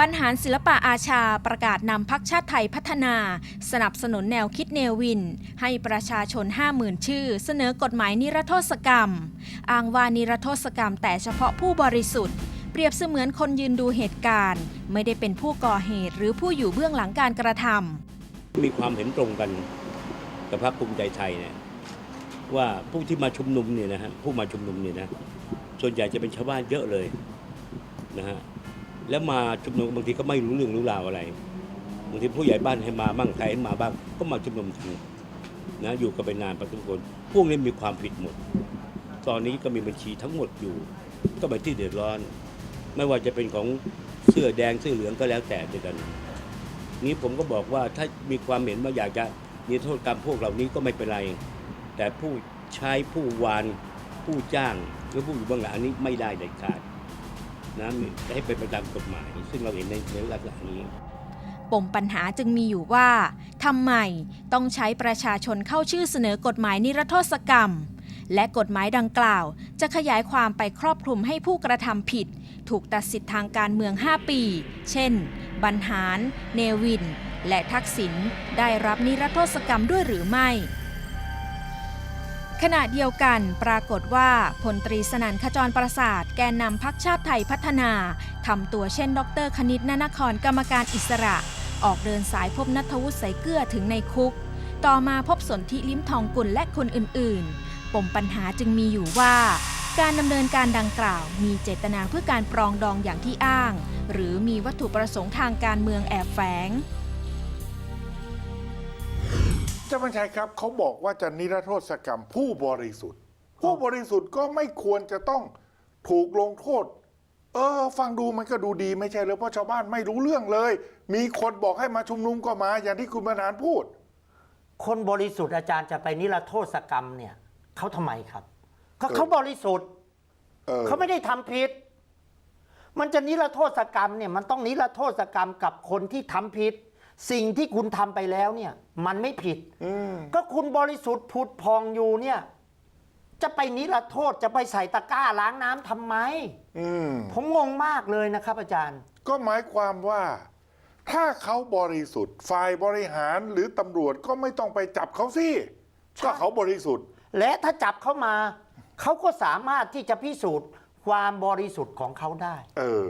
บรรหารศิลปะอาชาประกาศนำพักชาติไทยพัฒนา สนับสนุนแนวคิดเนวิน ให้ประชาชน 50,000 ชื่อ เสนอกฎหมายนิรโทษกรรม อ้างว่านิรโทษกรรมแต่เฉพาะผู้บริสุทธิ์ เปรียบเสมือนคนยืนดูเหตุการณ์ ไม่ได้เป็นผู้ก่อเหตุหรือผู้อยู่เบื้องหลังการกระทำมีความเห็นตรงกันกับพรรคภูมิใจไทยเนี่ยว่าผู้ที่มาชุมนุมเนี่ยนะฮะผู้มาชุมนุมเนี่ยนะส่วนใหญ่จะเป็นชาวบ้านเยอะเลยนะฮะ แล้วมาชุมนุมบางทีก็ไม่รู้เรื่องรู้ราวอะไรบางทีผู้ใหญ่บ้านให้มาบ้างใครให้มาบ้าง ก็มาชุมนุมกันนะอยู่กันไปนานพอสมควรพวกนี้มีความผิดหมด ตอนนี้ก็มีบัญชีทั้งหมดอยู่ ก็ไปที่เดือดร้อน ไม่ว่าจะเป็นของเสื้อแดงเสื้อเหลืองก็แล้วแต่เดียวกัน นี้ผมก็บอกว่าถ้ามีความเห็นว่าอยากจะนิรโทษกรรมพวกเหล่านี้ก็ไม่เป็นไร แต่ผู้ใช้ผู้วานผู้จ้างหรือผู้อยู่เบื้องหลังอันนี้ไม่ได้เด็ดขาด นะให้เป็นไปตามกฎหมาย ซึ่งเราเห็นในในลักษณะนี้ปมปัญหาจึงมีอยู่ว่าทำไมต้องใช้ประชาชนเข้าชื่อเสนอกฎหมายนิรโทษกรรม และกฎหมายดังกล่าว จะขยายความไปครอบคลุมให้ผู้กระทำผิด ถูกตัดสิทธิ์ทางการเมือง 5 ปี เช่น บรรหาร เนวิน และทักษิณได้รับนิรโทษกรรมด้วยหรือไม่ ขณะเดียวกันปรากฏว่าพลตรีสนันขจรประสาท แกนนำพักชาติไทยพัฒนาทำตัวเช่น ดรคณิตนนครกรรมการอิสระ ออกเดินสายพบนัทวุฒิใสเกลือถึงในคุก ต่อมาพบสนธิลิ้มทองกุลและคนอื่นๆ ปมปัญหาจึงมีอยู่ว่า การดำเนินการดังกล่าว มีเจตนาเพื่อการปรองดองอย่างที่อ้าง หรือมีวัตถุประสงค์ทางการเมืองแอบแฝง เจ้าบัญชัยครับเขาบอกว่าจะนิรโทษกรรมผู้บริสุทธิ์ ผู้บริสุทธิ์ก็ไม่ควรจะต้องถูกลงโทษ เออ ฟังดูมันก็ดูดีไม่ใช่เลยเพราะชาวบ้านไม่รู้เรื่องเลย มีคนบอกให้มาชุมนุมก็มา อย่างที่คุณบรรหารพูด คนบริสุทธิ์อาจารย์จะไปนิรโทษกรรมเนี่ยเขาทำไมครับ ก็เออเขาบริสุทธิ์เออ เขาไม่ได้ทำผิด มันจะนิรโทษกรรมเนี่ยมันต้องนิรโทษกรรมกับคนที่ทำผิด สิ่งที่คุณทำไปแล้วเนี่ยมันไม่ผิด อืม ก็คุณบริสุทธิ์ผุดพองอยู่เนี่ย จะไปนิรโทษจะไปใส่ตะกร้าล้างน้ำทำไม อืม ผมงงมากเลยนะครับ อาจารย์ ก็หมายความว่า ถ้าเขาบริสุทธิ์ฝ่ายบริหารหรือตำรวจก็ไม่ต้องไปจับเขาสิก็เขาบริสุทธิ์ และถ้าจับเข้ามา เขาก็สามารถที่จะพิสูจน์ความบริสุทธิ์ของเขาได้ เออ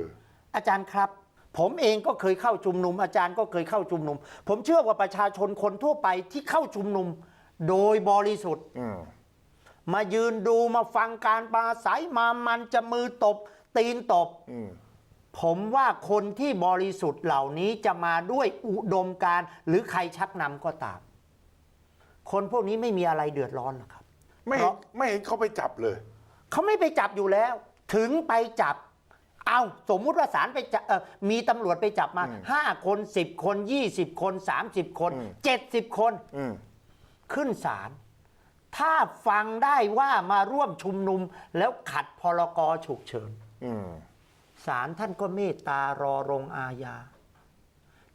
อาจารย์ครับ ผมเองก็เคยเข้าชุมนุม อาจารย์ก็เคยเข้าชุมนุม ผมเชื่อว่าประชาชนคนทั่วไปที่เข้าชุมนุมโดยบริสุทธิ์อืมมายืนดูมาฟังการปราศัยมามันจะมือตบ ตีนตบอืมผมว่าคนที่บริสุทธิ์เหล่านี้จะมาด้วยอุดมการณ์หรือใครชักนำก็ตาม คนพวกนี้ไม่มีอะไรเดือดร้อนหรอกครับ ไม่เพเห็นราะไม่เห็นเขาไปจับเลย เขาไม่ไปจับอยู่แล้ว ถึงไปจับ เอาสมมุติว่าศาลไปจับเอ่อมีตำรวจไปจับมาห้าคนสิบคนยี่สิบคนสามสิบคน อืมเจ็ดสิบคน อืม ขึ้นศาลถ้าฟังได้ว่ามาร่วมชุมนุมแล้วขัดพรกฉุกเฉินอืม ศาลท่านก็เมตตารอลงอาญา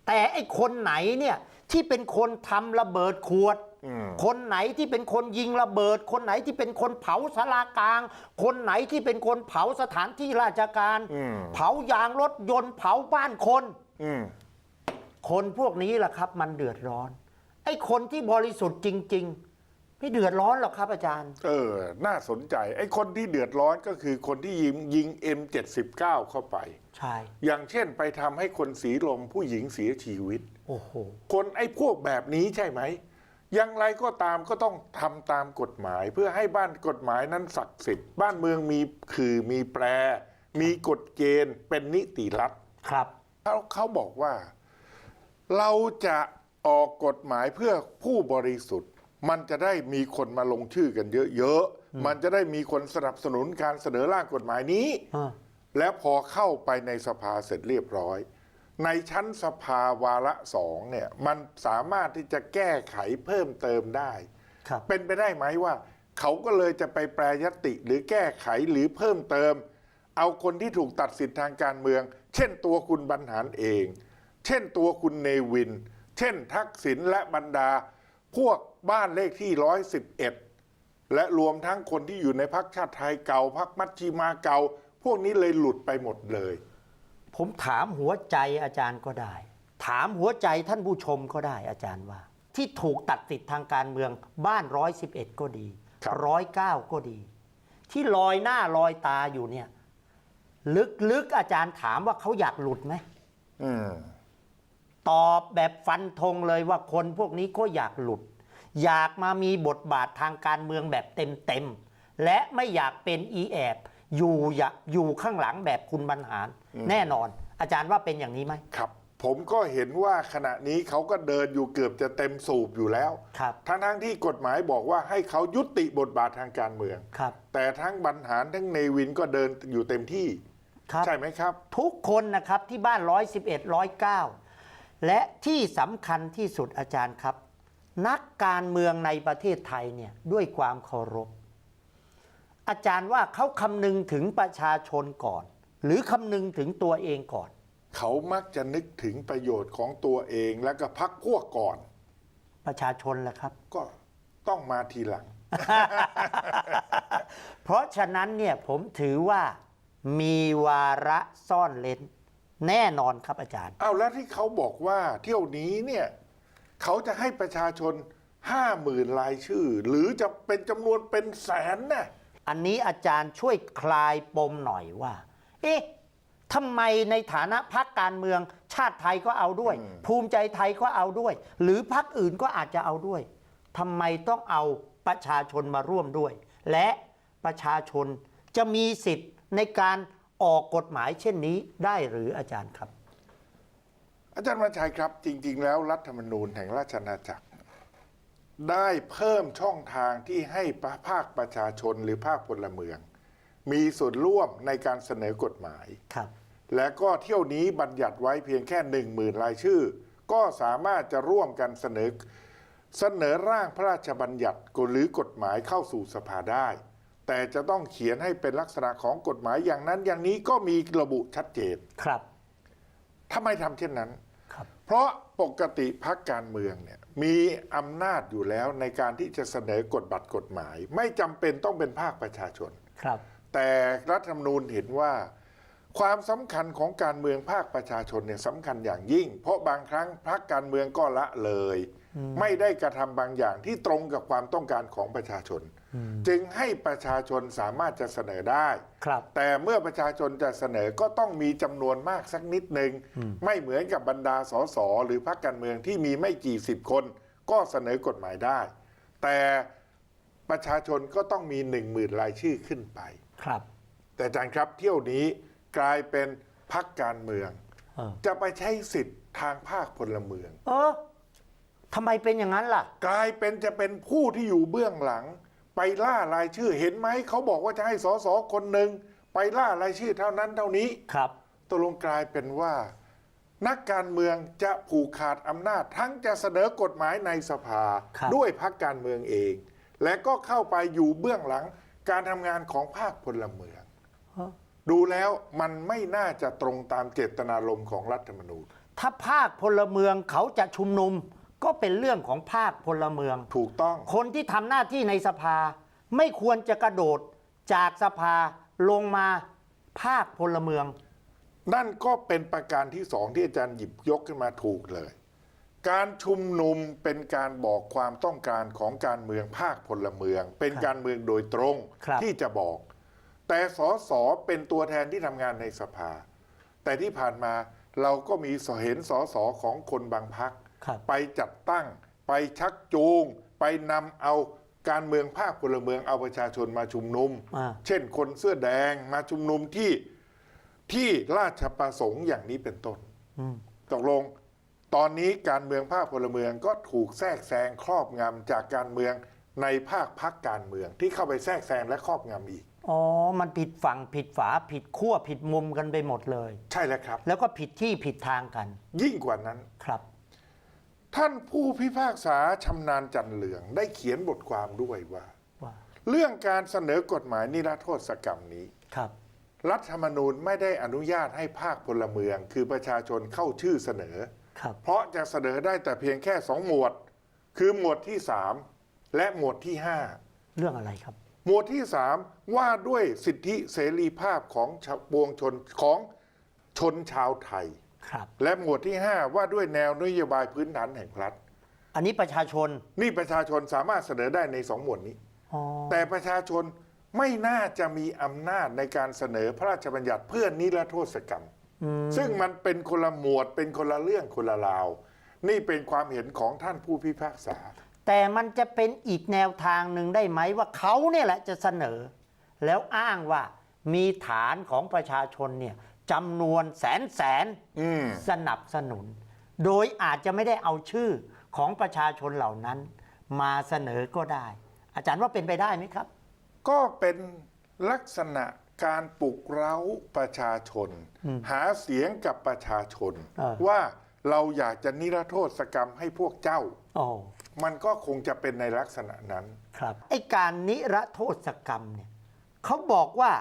แต่ไอ้คนไหนเนี่ยที่เป็นคนทำระเบิดขวดอืม คนไหนที่เป็นคนยิงระเบิด คนไหนที่เป็นคนเผาสารากลาง คนไหนที่เป็นคนเผาสถานที่ราชการอืมเผายางรถยนต์เผาบ้านคนอืมคนพวกนี้แหละครับ มันเดือดร้อน ไอ้คนที่บริสุทธิ์จริง ๆ ไม่เดือดร้อนหรอกครับอาจารย์ เออ น่าสนใจ ไอ้คนที่เดือดร้อนก็คือคนที่ยิงยิง M79 เข้าไป ใช่ อย่างเช่นไปทำให้คนสีลมผู้หญิงเสียชีวิต โอ้โห คนไอ้พวกแบบนี้ใช่ไหม อย่างไรก็ตามก็ต้องทำตามกฎหมาย เพื่อให้บ้านกฎหมายนั้นศักดิ์สิทธิ์บ้านเมืองมีคือมีแปร มีกฎเกณฑ์เป็นนิติรัฐครับเขาเขาบอกว่า เราจะออกกฎหมายเพื่อผู้บริสุทธิ์ มันจะได้มีคนมาลงชื่อกันเยอะๆมันจะได้มีคนสนับสนุนการเสนอร่างกฎหมายนี้อ่าและพอเข้าไปในสภาเสร็จเรียบร้อย ในชั้นสภาวาระสองเนี่ยมันสามารถที่จะแก้ไขเพิ่มเติมได้ ครับ เป็นไปได้ไหมว่า เขาก็เลยจะไปแปรยติหรือแก้ไขหรือเพิ่มเติม เอาคนที่ถูกตัดสิทธิทางการเมือง เช่นตัวคุณบรรหารเอง เช่นตัวคุณเนวิน เช่นทักษิณและบรรดา พวกบ้านเลขที่ร้อยสิบเอ็ดและรวมทั้งคนที่อยู่ในพักชาติไทยเก่าพักมัชชีมาเก่า พวกนี้เลยหลุดไปหมดเลย ผมถามหัวใจอาจารย์ก็ได้ ถามหัวใจท่านผู้ชมก็ได้อาจารย์ว่า ที่ถูกตัดสิทธิ์ทางการเมืองบ้านร้อยสิบเอ็ดก็ดีครับร้อยเก้าก็ดี ที่ลอยหน้าลอยตาอยู่เนี่ย ลึกๆอาจารย์ถามว่าเขาอยากหลุดไหมอืมตอบแบบฟันธงเลยว่าคนพวกนี้ก็อยากหลุด อยากมามีบทบาททางการเมืองแบบเต็มๆและไม่อยากเป็นอีแอบ อยู่อยากอยู่ข้างหลังแบบคุณบรรหาร แน่นอน อาจารย์ว่าเป็นอย่างนี้ไหมครับ ผมก็เห็นว่าขณะนี้เขาก็เดินอยู่เกือบจะเต็มสูบอยู่แล้ว ครับ ทั้งทั้งๆที่กฎหมายบอกว่าให้เขายุติบทบาททางการเมือง ครับ แต่ทั้งบรรหารทั้งเนวินก็เดินอยู่เต็มที่ครับ ใช่ไหมครับ ทุกคนนะครับที่บ้าน 111 109 และที่สำคัญที่สุดอาจารย์ครับ นักการเมืองในประเทศไทยเนี่ยด้วยความเคารพ อาจารย์ว่าเขาคำนึงถึงประชาชนก่อน หรือคำนึงถึงตัวเองก่อน เขามักจะนึกถึงประโยชน์ของตัวเองแล้วก็พักพวกก่อน ประชาชนแหละครับ ก็ต้องมาทีหลัง เพราะฉะนั้นเนี่ยผมถือว่ามีวาระซ่อนเลนแน่นอนครับอาจารย์ เอาแล้วที่เขาบอกว่าเที่ยวนี้เนี่ยเขาจะให้ประชาชนห้าหมื่นรายชื่อ หรือจะเป็นจำนวนเป็นแสนน่ะ อันนี้อาจารย์ช่วยคลายปมหน่อยว่า เอ๊ะทำไมในฐานะพักการเมือง ชาติไทยก็เอาด้วย ภูมิใจไทยก็เอาด้วย หรือพักอื่นก็อาจจะเอาด้วยทำไมต้องเอาประชาชนมาร่วมด้วย และประชาชนจะมีสิทธิ์ในการออกกฎหมายเช่นนี้ได้หรืออาจารย์ครับ อาจารย์วันชัยครับ จริง ๆ แล้วรัฐธรรมนูญแห่งราชอาณาจักร ได้เพิ่มช่องทางที่ให้ภาคประชาชนหรือภาคพลเมือง มีส่วนร่วมในการเสนอกฎหมาย ครับ และก็เที่ยวนี้บัญญัติไว้เพียงแค่หนึ่งหมื่นรายชื่อ ก็สามารถจะร่วมกันเสนอ เสนอร่างพระราชบัญญัติหรือกฎหมายเข้าสู่สภาได้ แต่จะต้องเขียนให้เป็นลักษณะของกฎหมายอย่างนั้นอย่างนี้ก็มีระบุชัดเจนครับทำไมทำเช่นนั้นครับเพราะปกติพักการเมืองเนี่ย มีอำนาจอยู่แล้วในการที่จะเสนอกฎบัตรกฎหมาย ไม่จำเป็นต้องเป็นภาคประชาชน ครับ แต่รัฐธรรมนูญเห็นว่า ความสำคัญของการเมืองภาคประชาชนเนี่ยสำคัญอย่างยิ่ง เพราะบางครั้งพรรคการเมืองก็ละเลย ไม่ได้กระทำบางอย่างที่ตรงกับความต้องการของประชาชน จึงให้ประชาชนสามารถจะเสนอได้ ครับ แต่เมื่อประชาชนจะเสนอก็ต้องมีจำนวนมากสักนิดหนึ่งไม่เหมือนกับบรรดาสสหรือพรรคการเมืองที่มีไม่กี่สิบคน ก็เสนอกฎหมายได้ แต่ประชาชนก็ต้องมีหนึ่งหมื่นรายชื่อขึ้นไป ครับแต่อาจารย์ครับเที่ยวนี้กลายเป็นพักการเมือง เออจะไปใช้สิทธิ์ทางภาคพลเมือง เออทำไมเป็นอย่างนั้นล่ะ กลายเป็นจะเป็นผู้ที่อยู่เบื้องหลัง ไปล่ารายชื่อเห็นไหมเขาบอกว่าจะให้สสคนหนึ่งไปล่ารายชื่อเท่านั้นเท่านี้ครับตกลงกลายเป็นว่า นักการเมืองจะผูกขาดอำนาจ ทั้งจะเสนอกฎหมายในสภาครับด้วยพักการเมืองเอง และก็เข้าไปอยู่เบื้องหลังการทำงานของภาคพลเมืองเออดูแล้วมันไม่น่าจะตรงตามเจตนารมณ์ของรัฐธรรมนูญ ถ้าภาคพลเมืองเขาจะชุมนุม ก็เป็นเรื่องของภาคพลเมือง ถูกต้องคนที่ทำหน้าที่ในสภา ไม่ควรจะกระโดดจากสภาลงมาภาคพลเมือง นั่นก็เป็นประการที่สองที่อาจารย์หยิบยกขึ้นมาถูกเลย การชุมนุมเป็นการบอกความต้องการของการเมืองภาคพลเมือง เป็นครับการเมืองโดยตรงครับ ที่จะบอก แต่สสเป็นตัวแทนที่ทำงานในสภา แต่ที่ผ่านมาเราก็มีเห็นสสของคนบางพักครับ ไปจัดตั้ง ไปชักจูง ไปนำเอาการเมืองภาคพลเมืองเอาประชาชนมาชุมนุมอ่าเช่นคนเสื้อแดงมาชุมนุมที่ที่ราชประสงค์อย่างนี้เป็นต้นอืมตกลงตอนนี้การเมืองภาคพลเมืองก็ถูกแทรกแซงครอบงำจากการเมืองในภาคพักการเมืองที่เข้าไปแทรกแซงและครอบงำอีก อ๋อ มันผิดฝั่งผิดฝาผิดขั้วผิดมุมกันไปหมดเลย ใช่แล้วครับ แล้วก็ผิดที่ผิดทางกัน ยิ่งกว่านั้นครับ ท่านผู้พิพากษาชำนาญจันเหลือง ได้เขียนบทความด้วยว่า ว่าเรื่องการเสนอกฎหมายนิรโทษกรรมนี้ ครับ รัฐธรรมนูญไม่ได้อนุญาตให้ภาคพลเมือง คือประชาชนเข้าชื่อเสนอ ครับ เพราะจะเสนอได้แต่เพียงแค่สองหมวด คือหมวดที่สามและหมวดที่ห้า เรื่องอะไรครับ หมวดที่สามว่าด้วยสิทธิเสรีภาพของชาวปวงชนของชนชาวไทย ครับและหมวดที่ 5 ว่าด้วยแนวนโยบายพื้นฐานแห่งรัฐ อันนี้ประชาชนนี่ประชาชนสามารถเสนอได้ในสองหมวดนี้ อ๋อแต่ประชาชนไม่น่าจะมีอำนาจในการเสนอพระราชบัญญัติเพื่อนิรโทษกรรมซึ่งมันเป็นคนละหมวดเป็นคนละเรื่องคนละราว นี่เป็นความเห็นของท่านผู้พิพากษา แต่มันจะเป็นอีกแนวทางหนึ่งได้ไหมว่าเขาเนี่ยแหละจะเสนอ แล้วอ้างว่ามีฐานของประชาชนเนี่ย จำนวนแสนแสนอืมสนับสนุน โดยอาจจะไม่ได้เอาชื่อของประชาชนเหล่านั้น มาเสนอก็ได้ อาจารย์ว่าเป็นไปได้ไหมครับ ก็เป็นลักษณะการปลุกเร้าประชาชน หาเสียงกับประชาชนเออว่าเราอยากจะนิรโทษกรรมให้พวกเจ้าโอ้มันก็คงจะเป็นในลักษณะนั้น ครับไอการนิรโทษกรรมเนี่ยเขาบอกว่า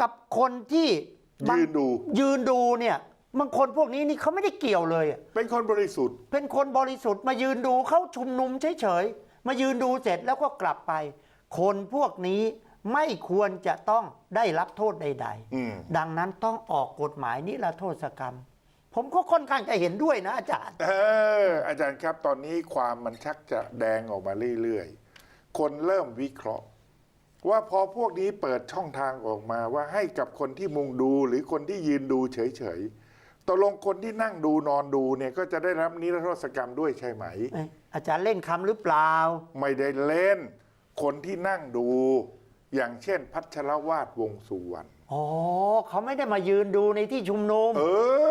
กับคนที่บาง ยืนดู ยืนดูเนี่ยบางคนพวกนี้นี่เขาไม่ได้เกี่ยวเลยอะเป็นคนบริสุทธิ์ เป็นคนบริสุทธิ์มายืนดูเขาชุมนุมเฉยๆมายืนดูเสร็จแล้วก็กลับไป คนพวกนี้ไม่ควรจะต้องได้รับโทษใด อืม ๆ ดังนั้นต้องออกกฎหมายนิรโทษกรรม ผมก็ค่อนข้างจะเห็นด้วยนะอาจารย์ เอออาจารย์ครับตอนนี้ความมันชักจะแดงออกมาเรื่อยๆ คนเริ่มวิเคราะห์ ว่าพอพวกนี้เปิดช่องทางออกมาว่าให้กับคนที่มุงดูหรือคนที่ยืนดูเฉยๆตกลงคนที่นั่งดูนอนดูเนี่ยก็จะได้รับนิรโทษกรรมด้วยใช่ไหม เอ้ยอาจารย์เล่นคำหรือเปล่า ไม่ได้เล่น คนที่นั่งดู อย่างเช่น พัชรวาดวงสุวรรณอ๋อเขาไม่ได้มายืนดูในที่ชุมนุม เอ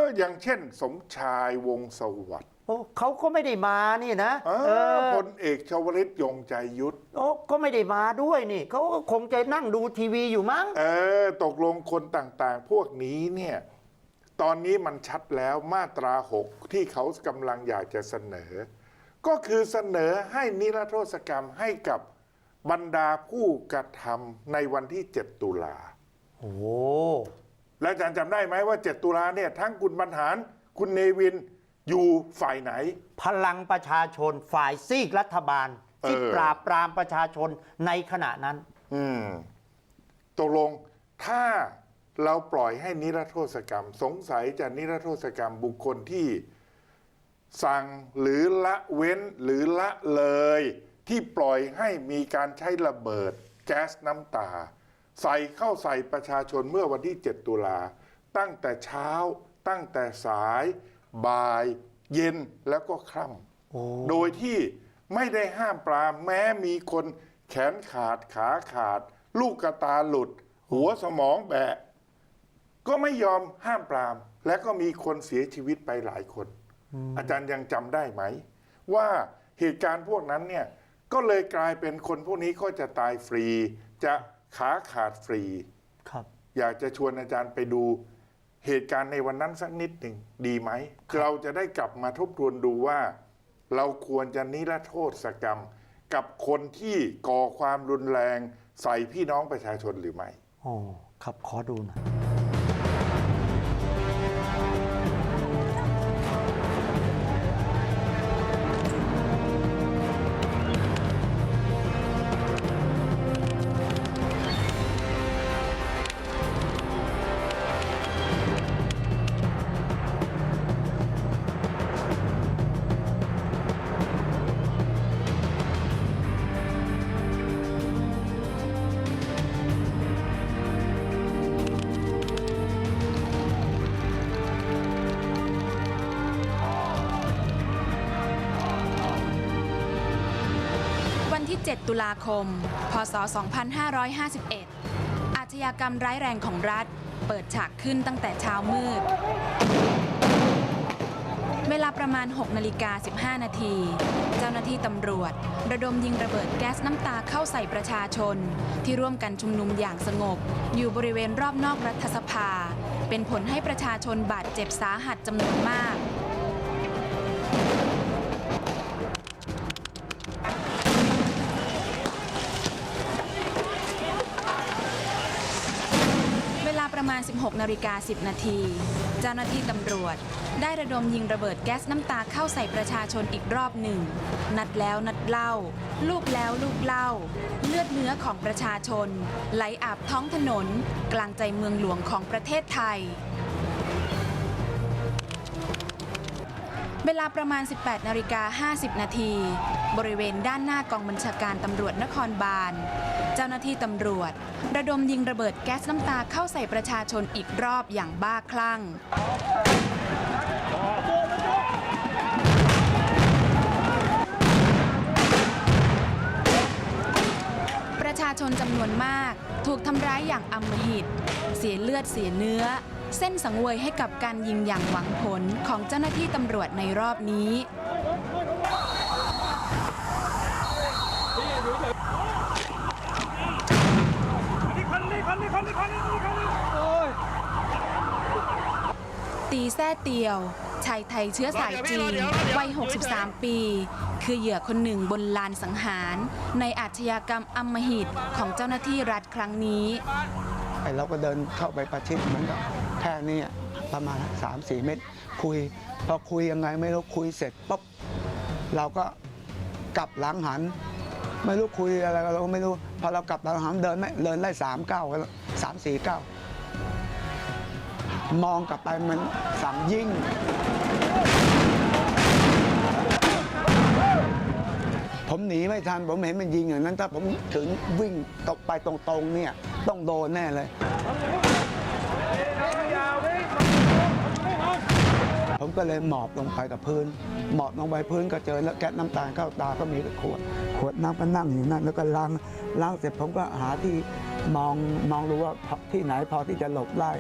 อ อย่างเช่น สมชายวงศ์สวัสดิ์โอ้ เขาก็ไม่ได้มานี่นะเอเอออพลเอกชวลิตยงใจยุทธโอ้ก็ไม่ได้มาด้วยนี่เขาก็คงจะนั่งดูทีวีอยู่มั้ง เออตกลงคนต่างๆ พวกนี้เนี่ย ตอนนี้มันชัดแล้วมาตราหกที่เขากำลังอยากจะเสนอ ก็คือเสนอให้นิรโทษกรรมให้กับบรรดาผู้กระทำในวันที่ 7 ตุลา โอ้แล้วอาจารย์จำได้ไหมว่า 7 ตุลาเนี่ยทั้งคุณบรรหาร คุณเนวิน อยู่ฝ่ายไหน พลังประชาชนฝ่ายซีกรัฐบาล ที่เออ ปราบปรามประชาชนในขณะนั้น อืมตกลงถ้าเราปล่อยให้นิรโทษกรรม สงสัยจะนิรโทษกรรมบุคคลที่ สั่งหรือละเว้นหรือละเลย ที่ปล่อยให้มีการใช้ระเบิด แก๊สน้ำตา ใส่เข้าใส่ประชาชนเมื่อวันที่ 7 ตุลา ตั้งแต่เช้าตั้งแต่สาย บ่าย เย็นแล้วก็ค่ำโอ้โดยที่ไม่ได้ห้ามปรามแม้มีคนแขนขาดขาขาด ลูกกระตาหลุด หัวสมองแบะ ก็ไม่ยอมห้ามปราม และก็มีคนเสียชีวิตไปหลายคน อาจารย์ยังจำได้ไหม ว่าเหตุการณ์พวกนั้นเนี่ยก็เลยกลายเป็นคนพวกนี้ก็จะตายฟรี จะขาขาดฟรี ครับ อยากจะชวนอาจารย์ไปดู เหตุการณ์ในวันนั้นสักนิดหนึ่งดีไหม เราจะได้กลับมาทบทวนดูว่า เราควรจะนิรโทษกรรม กับคนที่ก่อความรุนแรงใส่พี่น้องประชาชนหรือไม่โอ้ครับ ขอดูหน่อย 7 ตุลาคม พศ 2551 อาชญากรรมร้ายแรงของรัฐ เปิดฉากขึ้นตั้งแต่เช้ามืด เวลาประมาณ 6 นาฬิกา 15 นาที เจ้าหน้าที่ตำรวจ ระดมยิงระเบิดแก๊สน้ำตาเข้าใส่ประชาชน ที่ร่วมกันชุมนุมอย่างสงบ อยู่บริเวณรอบนอกรัฐสภา เป็นผลให้ประชาชนบาดเจ็บสาหัสจำนวนมาก มาณ 16นาฬิกา10 นาที เจ้าหน้าที่ตำรวจ ได้ระดมยิงระเบิดแก๊สน้ำตาเข้าใส่ประชาชนอีกรอบหนึ่ง นัดแล้วนัดเล่า ลูกแล้วลูกเล่า เลือดเนื้อของประชาชน ไหลอาบท้องถนน กลางใจเมืองหลวงของประเทศไทยเวลาประมาณ 18นาฬิกา50 นาที บริเวณด้านหน้ากองบัญชาการตำรวจนครบาล เจ้าหน้าที่ตำรวจ ระดมยิงระเบิดแก๊สน้ำตาเข้าใส่ประชาชนอีกรอบอย่างบ้าคลั่ง ประชาชนจำนวนมาก ถูกทำร้ายอย่างอำมหิต เสียเลือดเสียเนื้อ เส้นสังเวยให้กับการยิงอย่างหวังผลของเจ้าหน้าที่ตำรวจในรอบนี้ แท้เตียว ชายไทยเชื้อสายจีน วัย 63 ปี คือเหยื่อคนหนึ่งบนลานสังหาร ในอาชญากรรมอำมหิตของเจ้าหน้าที่รัฐครั้งนี้ ไอ้เราก็เดินเข้าไปประชิดเหมือนกับแค่นี้อะประมาณ 3 4 เมตร คุย พอคุยยังไงไม่รู้คุยเสร็จปุ๊บเราก็กลับหลังหัน ไม่รู้คุยอะไรกันเราก็ไม่รู้ พอเรากลับหลังหันเดินไม่เดินไล่สามเก้าสามสี่เก้า มองกลับไปมันสั่งยิงผมหนีไม่ทัน ผมเห็นมันยิงอย่างนั้น ถ้าผมถึงวิ่งตกไปตรงๆ เนี่ย ต้องโดนแน่เลย ผมก็เลยหมอบลงไปกับพื้น หมอบลงไปพื้นก็เจอแล้วแก๊สน้ำตาลเข้าตาก็มีขวด ขวดน้ำก็นั่งอยู่นั่นแล้วก็ล้างล้างเสร็จผมก็หาที่ มองมองดูว่าที่ไหนพอที่จะหลบได้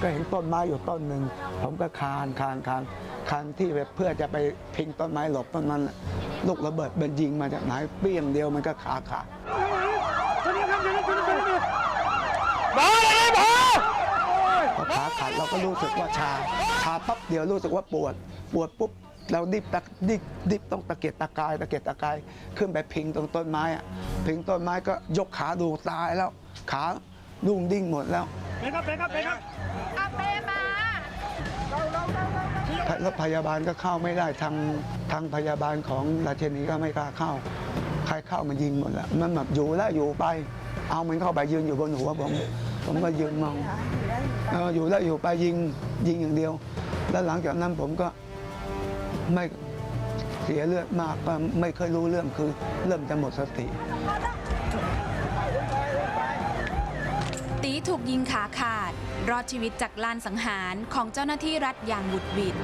ก็เห็นต้นไม้อยู่ต้นหนึ่งผมก็คานคานคานคานที่เพื่อจะไปพิงต้นไม้หลบต้นนั้นลูกระเบิดเป็นยิงมาจากไหนเปี้ยงเดียวมันก็ขาขาดพอขาขาดเราก็รู้สึกว่าชา ชาปั๊บเดียวรู้สึกว่าปวด ปวดปุ๊บเราดิบตะดิบดิบต้องตะเกียกตะกาย ตะเกียกตะกาย ขึ้นไปพิงตรงต้นไม้อะพิงต้นไม้ก็ยกขาดูตายแล้ว ขาดุ้งดิ้งหมดแล้วแล้วพยาบาลก็เข้าไม่ได้ทางทางพยาบาลของราชนีก็ไม่กล้าเข้า ใครเข้ามายิงหมดแล้วมันแบบอยู่แล้วอยู่ไป เอามันเข้าไปยืนอยู่บนหัวผมผมก็ยืนมองเอออยู่แล้วอยู่ไปยิงยิงอย่างเดียว แล้วหลังจากนั้นผมก็ไม่เสียเลือดมากก็ไม่เคยรู้เรื่องคือเริ่มจะหมดสติีถูกยิงขาขาด รอดชีวิตจากลานสังหารของเจ้าหน้าที่รัฐอย่างบุดวิด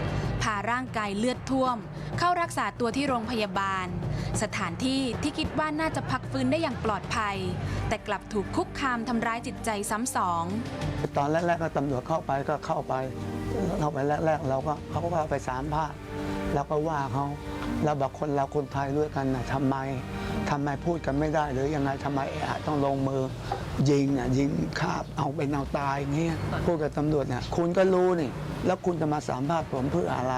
พาร่างกายเลือดท่วม เข้ารักษาตัวที่โรงพยาบาล สถานที่ที่คิดว่าน่าจะพักฟื้นได้อย่างปลอดภัย แต่กลับถูกคุกคามทำร้ายจิตใจซ้ำสอง ตอนแรกๆก็ตำรวจเข้าไปก็เข้าไปเข้าไปแรกๆเราก็เขาก็พาไปสามภาคเราก็ว่าเขาเราบอกคนเราคนไทยด้วยกันนะทำไม ทำไมพูดกันไม่ได้หรือยังไงทำไมเอะอะต้องลงมือ ยิงอะยิงฆ่าเอาเป็นเอาตายอย่างเงี้ยพูดกับตำรวจเนี่ยคุณก็รู้นี่ แล้วคุณจะมาสามภาษผมเพื่ออะไร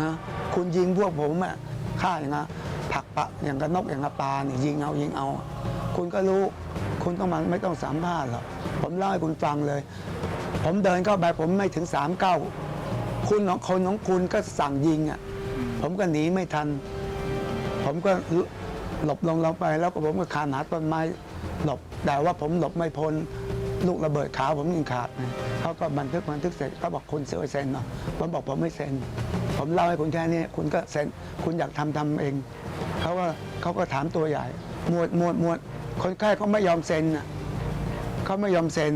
นะคุณยิงพวกผมอะฆ่าอย่างเงี้ยผักปะอย่างกับนกอย่างกับปลาเนี่ยยิงเอายิงเอา คุณก็รู้คุณต้องมาไม่ต้องสามภาษณ์หรอกผมเล่าให้คุณฟังเลย ผมเดินเข้าไปผมไม่ถึงสามเก้าคุณของคนของคุณก็สั่งยิงอะผมก็หนีไม่ทัน ผมก็ หลบลงลงไป แล้วก็ผมก็คานหาต้นไม้หลบ แต่ว่าผมหลบไม่พ้นลูกระเบิดขาผมยิงขาดนะเขาก็บันทึกบันทึกเสร็จเขาบอกคุณเซ็นเซ็นเนาะผมบอกผมไม่เซ็น ผมเล่าให้คุณแค่นี้คุณก็เซ็นคุณอยากทำทำเองเขาก็เขาก็ถามตัวใหญ่หมวดหมวดหมวดคนไข้เขาไม่ยอมเซ็นเขาไม่ยอมเซ็น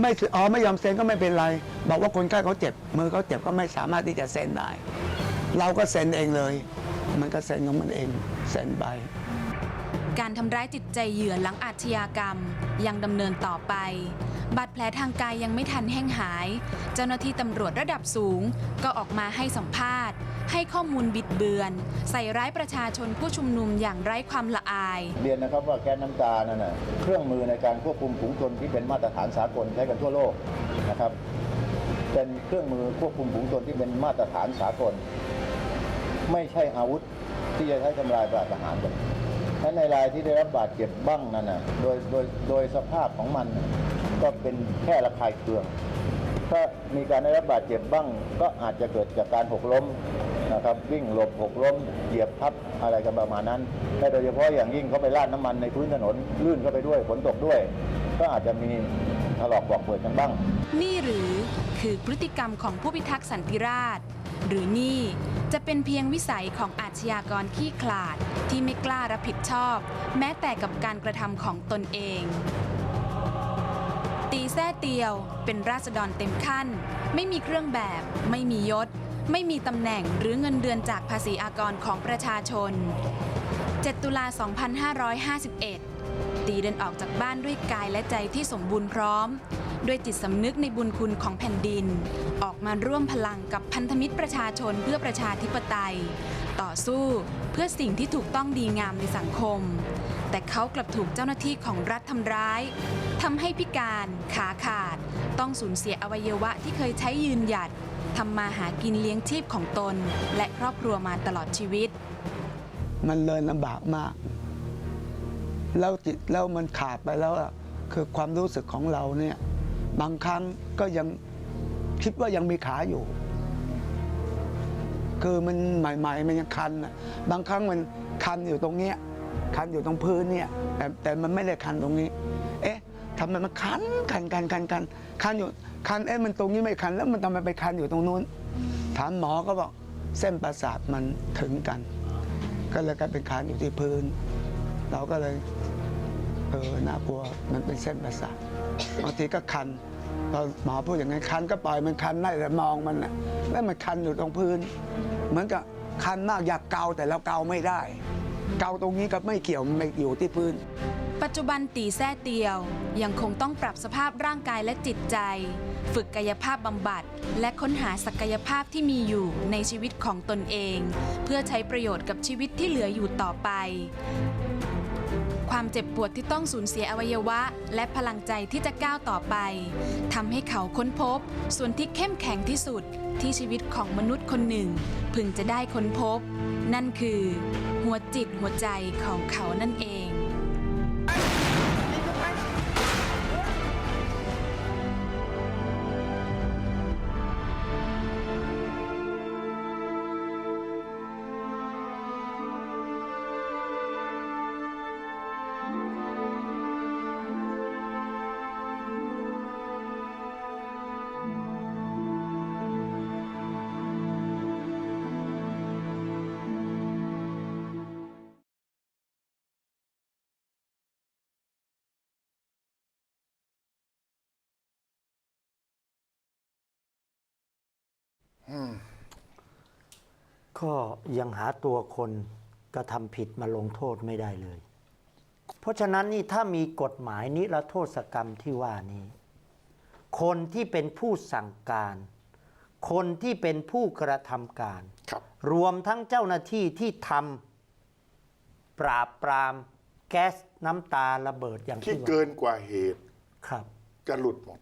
ไม่ออ๋อไม่ยอมเซ็นก็ไม่เป็นไร บอกว่าคนไข้เขาเจ็บมือเขาเจ็บก็ไม่สามารถที่จะเซ็นได้ เราก็เซ็นเองเลย มันก็เซ็นของมันเองเซ็นไป การทำร้ายจิตใจเหยื่อหลังอาชญากรรมยังดำเนินต่อไป บาดแผลทางกายยังไม่ทันแห้งหาย เจ้าหน้าที่ตำรวจระดับสูง ก็ออกมาให้สัมภาษณ์ ให้ข้อมูลบิดเบือน ใส่ร้ายประชาชนผู้ชุมนุมอย่างไร้ความละอาย เรียนนะครับว่าแก๊สน้ำตานั่นนะเครื่องมือในการควบคุมฝูงชนที่เป็นมาตรฐานสากลใช้กันทั่วโลกนะครับเป็นเครื่องมือควบคุมฝูงชนที่เป็นมาตรฐานสากล ไม่ใช่อาวุธที่จะใช้ทำลายปราทหารกันและในรายที่ได้รับบาดเจ็บบ้างนั่นนะโดยโดยโดยสภาพของมันก็เป็นแค่ระคายเคือง ถ้ามีการได้รับบาดเจ็บบ้าง ก็อาจจะเกิดจากการหกล้มนะครับวิ่งหลบหกล้มเหยียบพับอะไรกันประมาณนั้นและโดยเฉพาะอย่างยิ่งเขาไปราดน้ำมันในพื้นถนนลื่นเข้าไปด้วยฝนตกด้วย ก็อาจจะมีถลอกบอกเปิดกันบ้าง นี่หรือคือพฤติกรรมของผู้พิทักษ์สันติราษฎร์ หรือนี่จะเป็นเพียงวิสัยของอาชญากรขี้ขลาดที่ไม่กล้ารับผิดชอบ แม้แต่กับการกระทำของตนเอง ตีแท้เตียวเป็นราษฎรเต็มขั้น ไม่มีเครื่องแบบ ไม่มียศ ไม่มีตำแหน่งหรือเงินเดือนจากภาษีอากรของประชาชน 7 ตุลา 2551 ตีเดินออกจากบ้านด้วยกายและใจที่สมบูรณ์พร้อม ด้วยจิตสำนึกในบุญคุณของแผ่นดิน ออกมาร่วมพลังกับพันธมิตรประชาชนเพื่อประชาธิปไตย ต่อสู้เพื่อสิ่งที่ถูกต้องดีงามในสังคม แต่เขากลับถูกเจ้าหน้าที่ของรัฐทำร้ายทำให้พิการขาขาด ต้องสูญเสียอวัยวะที่เคยใช้ยืนหยัดทำมาหากินเลี้ยงชีพของตน และครอบครัวมาตลอดชีวิต มันเลยลำบากมากแล้วจิตแล้วมันขาดไปแล้วคือความรู้สึกของเราเนี่ย บางครั้งก็ยังคิดว่ายังมีขาอยู่ คือมันใหม่ๆมันยังคันอะบางครั้งมันคันอยู่ตรงเนี้ยคันอยู่ตรงพื้นเนี่ยแต่แต่มันไม่ได้คันตรงนี้ เอ๊ะทำไมมันคันคันคันคันคันคันอยู่คันเอ๊ะมันตรงนี้ไม่คันแล้วมันทำไมไปคันอยู่ตรงนู้น ถามหมอก็บอกเส้นประสาทมันถึงกัน ก็เลยกลายเป็นคันอยู่ที่พื้น เราก็เลยเออน่ากลัวมันเป็นเส้นประสาท บางทีก็คันพอหมอพูดอย่างนั้นคันก็ปล่อยมันคันได้แต่มองมันนะแล้วมันคันอยู่ตรงพื้น เหมือนกับคันมากอยากเกาแต่เราเกาไม่ได้ เกาตรงนี้ก็ไม่เกี่ยวมันไม่อยู่ที่พื้น ปัจจุบันตีแท้เตียว ยังคงต้องปรับสภาพร่างกายและจิตใจ ฝึกกายภาพบำบัด และค้นหาศักยภาพที่มีอยู่ในชีวิตของตนเอง เพื่อใช้ประโยชน์กับชีวิตที่เหลืออยู่ต่อไป ความเจ็บปวดที่ต้องสูญเสียอวัยวะ และพลังใจที่จะก้าวต่อไปทำให้เขาค้นพบ ส่วนที่เข้มแข็งที่สุดที่ชีวิตของมนุษย์คนหนึ่ง พึงจะได้ค้นพบ นั่นคือ หัวจิตหัวใจของเขานั่นเอง ก็ยังหาตัวคนกระทำผิดมาลงโทษไม่ได้เลย เพราะฉะนั้นนี่ถ้ามีกฎหมายนิรโทษกรรมที่ว่านี้ คนที่เป็นผู้สั่งการ คนที่เป็นผู้กระทำการครับรวมทั้งเจ้าหน้าที่ที่ทำปราบปราม แก๊สน้ำตาระเบิดอย่างที่ที่ว่าเกินกว่าเหตุ ครับ จะหลุดหมด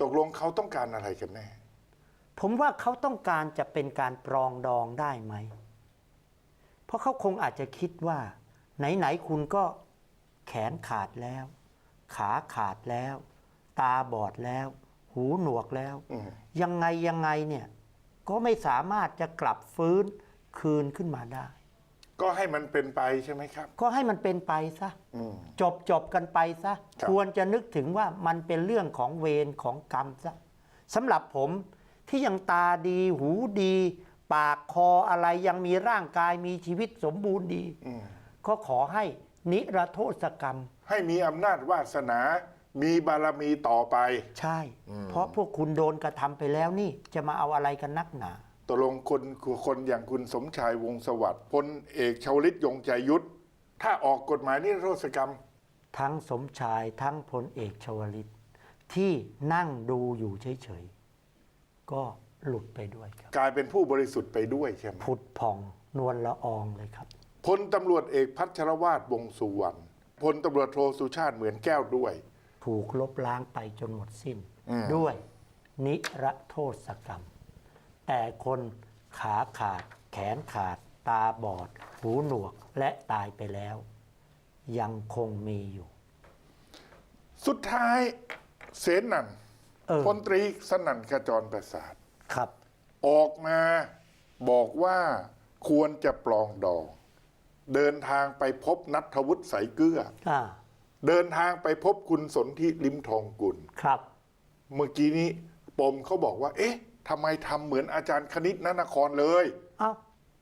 ตกลงเขาต้องการอะไรกันแน่ ผมว่าเขาต้องการจะเป็นการปรองดองได้ไหม เพราะเขาคงอาจจะคิดว่า ไหน ๆ คุณก็แขนขาดแล้ว ขาขาดแล้ว ตาบอดแล้ว หูหนวกแล้วอืมยังไงยังไงเนี่ยก็ไม่สามารถจะกลับฟื้นคืนขึ้นมาได้ ก็ให้มันเป็นไปใช่ไหมครับ ก็ให้มันเป็นไปซะอืมจบจบกันไปซะครับควรจะนึกถึงว่ามันเป็นเรื่องของเวรของกรรมซะสำหรับผม ที่ยังตาดีหูดี ปากคออะไรยังมีร่างกายมีชีวิตสมบูรณ์ดี อืมก็ขอให้นิรโทษกรรม ให้มีอำนาจวาสนา มีบารมีต่อไป ใช่ เพราะพวกคุณโดนกระทำไปแล้วนี่ จะมาเอาอะไรกันนักหนา ตกลงคนคนอย่างคุณสมชายวงศ์สวัสดิ์พลเอกชาวลิตยงใจยุทธถ้าออกกฎหมายนิรโทษกรรม ทั้งสมชายทั้งพลเอกชวลิต ที่นั่งดูอยู่เฉยๆ ก็หลุดไปด้วยครับ กลายเป็นผู้บริสุทธิ์ไปด้วยใช่ไหมผุดผ่องนวลละอองเลยครับ พลตำรวจเอกพัชรวาทวงศ์สุวรรณพลตำรวจโทสุชาติเหมือนแก้วด้วย ถูกลบล้างไปจนหมดสิ้นอืมด้วยนิรโทษกรรม แต่คนขาขาด แขนขาด ตาบอด หูหนวกและตายไปแล้ว ยังคงมีอยู่ สุดท้ายเสนนัน เออพลตรีสนั่นขจรประสาท ครับ ออกมาบอกว่าควรจะปลองดอง เดินทางไปพบนัทวุฒิใสายเกลือ อ่า เดินทางไปพบคุณสนธิลิมทองกุล ครับ เมื่อกี้นี้ปมเขาบอกว่า เอ๊ะทำไมทำเหมือนอาจารย์คณิตนนครเลย เอ้า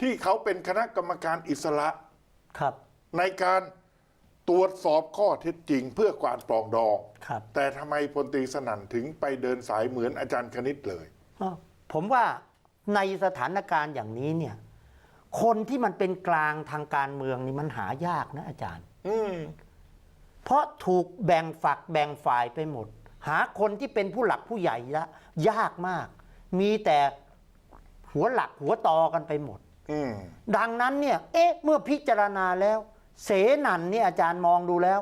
ที่เขาเป็นคณะกรรมการอิสระ ครับ ในการ ตรวจสอบข้อเท็จจริงเพื่อความปรองดอง ครับ แต่ทำไมพลตรีสนั่นถึงไปเดินสายเหมือนอาจารย์คณิตเลย อ้าวผมว่าในสถานการณ์อย่างนี้เนี่ย คนที่มันเป็นกลางทางการเมืองนี่มันหายากนะอาจารย์ อืม เพราะถูกแบ่งฝักแบ่งฝ่ายไปหมด หาคนที่เป็นผู้หลักผู้ใหญ่ละยากมาก มีแต่หัวหลักหัวตอกันไปหมด อืม ดังนั้นเนี่ย เอ๊ะ เมื่อพิจารณาแล้ว เสนันเนี่ยอาจารย์มองดูแล้ว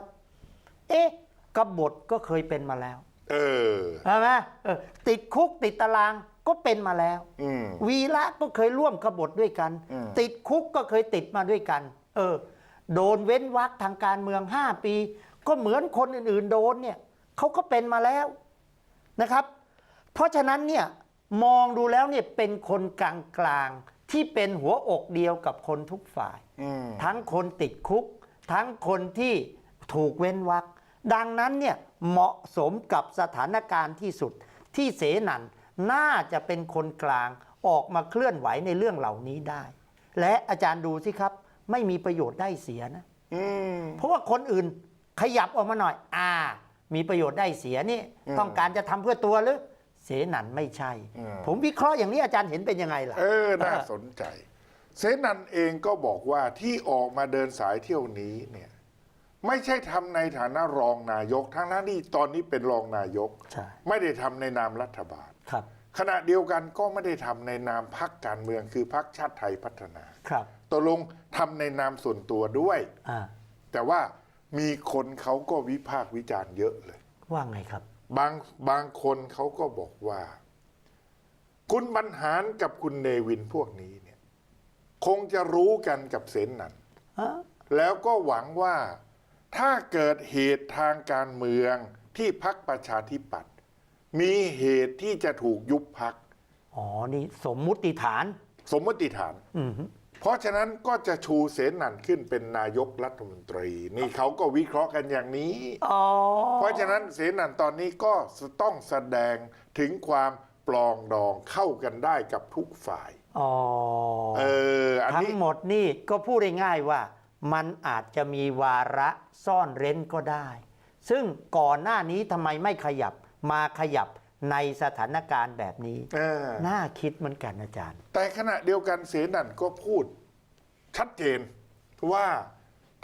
เอ๊ะกบฏก็เคยเป็นมาแล้ว เออใช่ไหมเออติดคุกติดตารางก็เป็นมาแล้ว อืม วีระก็เคยร่วมกบฏด้วยกัน อืม ติดคุกก็เคยติดมาด้วยกัน เออ โดนเว้นวักทางการเมือง 5 ปี ก็เหมือนคนอื่นๆ โดนเนี่ยเขาก็เป็นมาแล้วนะครับ เพราะฉะนั้นเนี่ยมองดูแล้วเนี่ยเป็นคนกลางๆ ที่เป็นหัวอกเดียวกับคนทุกฝ่ายอืมทั้งคนติดคุก ทั้งคนที่ถูกเว้นวักดังนั้นเนี่ยเหมาะสมกับสถานการณ์ที่สุด ที่เสนันน่าจะเป็นคนกลางออกมาเคลื่อนไหวในเรื่องเหล่านี้ได้ และอาจารย์ดูสิครับ ไม่มีประโยชน์ได้เสียนะอืมเพราะว่าคนอื่นขยับออกมาหน่อย อ่า มีประโยชน์ได้เสียนี่อืมต้องการจะทำเพื่อตัวหรือ เสนันไม่ใช่อืมผมวิเคราะห์อย่างนี้อาจารย์เห็นเป็นยังไงล่ะ เออ น่าสนใจ เสนันเองก็บอกว่าที่ออกมาเดินสายเที่ยวนี้เนี่ย ไม่ใช่ทำในฐานะรองนายก ทั้งนั้นที่ตอนนี้เป็นรองนายก ใช่ ไม่ได้ทำในนามรัฐบาล ครับขณะเดียวกันก็ไม่ได้ทำในนามพักการเมืองคือพักชาติไทยพัฒนาครับตกลงทำในนามส่วนตัวด้วย อ่าแต่ว่ามีคนเขาก็วิพากษ์วิจารณ์เยอะเลย ว่าไงครับ บางบางคนเขาก็บอกว่า คุณบรรหารกับคุณเนวินพวกนี้เนี่ย คงจะรู้กันกับเสนนันแล้วก็หวังว่าถ้าเกิดเหตุทางการเมืองที่พักประชาธิปัตย์มีเหตุที่จะถูกยุบพักอ๋อ นี่สมมุติฐาน สมมติฐาน อืม เพราะฉะนั้นก็จะชูเสนันขึ้นเป็นนายกรัฐมนตรี นี่เขาก็วิเคราะห์กันอย่างนี้ อ๋อเพราะฉะนั้นเสนันตอนนี้ก็ต้องแสดงถึงความปลองดองเข้ากันได้กับทุกฝ่าย อ๋อเออ อันทั้งนี้หมดนี่ก็พูดได้ง่ายว่า มันอาจจะมีวาระซ่อนเร้นก็ได้ ซึ่งก่อนหน้านี้ทำไมไม่ขยับมาขยับ ในสถานการณ์แบบนี้ เออน่าคิดเหมือนกันอาจารย์ แต่ขณะเดียวกันเสนันก็พูด ชัดเจนว่า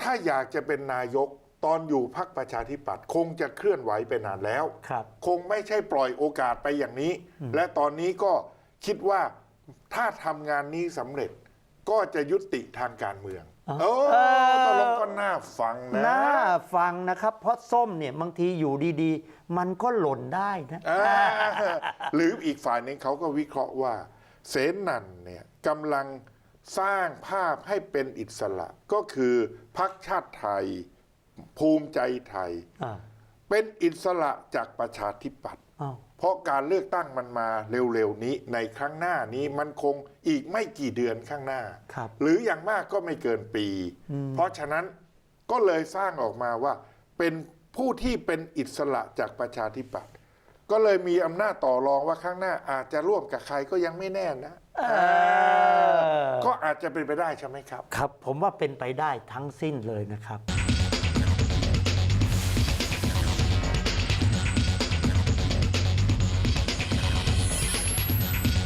ถ้าอยากจะเป็นนายกตอนอยู่พักประชาธิปัตย์คงจะเคลื่อนไหวไปนานแล้ว ครับ คงไม่ใช่ปล่อยโอกาสไปอย่างนี้และตอนนี้ก็คิดว่าถ้าทำงานนี้สำเร็จก็จะยุติทางการเมืองอ๋อโอ้เออตกลงก็น่าฟังนะ น่า ฟังนะครับ เพราะส้มเนี่ยบางทีอยู่ดีๆ มันก็หล่นได้นะอ่าหรืออีกฝ่ายหนึ่งเขาก็วิเคราะห์ว่า เสนันเนี่ยกำลังสร้างภาพให้เป็นอิสระ ก็คือพักชาติไทย ภูมิใจไทย อ่าเป็นอิสระจากประชาธิปัตย์อ้าวเพราะการเลือกตั้งมันมาเร็วๆนี้ในครั้งหน้านี้มันคงอีกไม่กี่เดือนข้างหน้า ครับ หรืออย่างมากก็ไม่เกินปี เพราะฉะนั้น ก็เลยสร้างออกมาว่าเป็นผู้ที่เป็นอิสระจากประชาธิปัตย์ก็เลยมีอำนาจต่อรองว่าข้างหน้าอาจจะร่วมกับใครก็ยังไม่แน่นะเออก็อาจจะเป็นไปได้ใช่ไหมครับ ครับ ผมว่าเป็นไปได้ทั้งสิ้นเลยนะครับ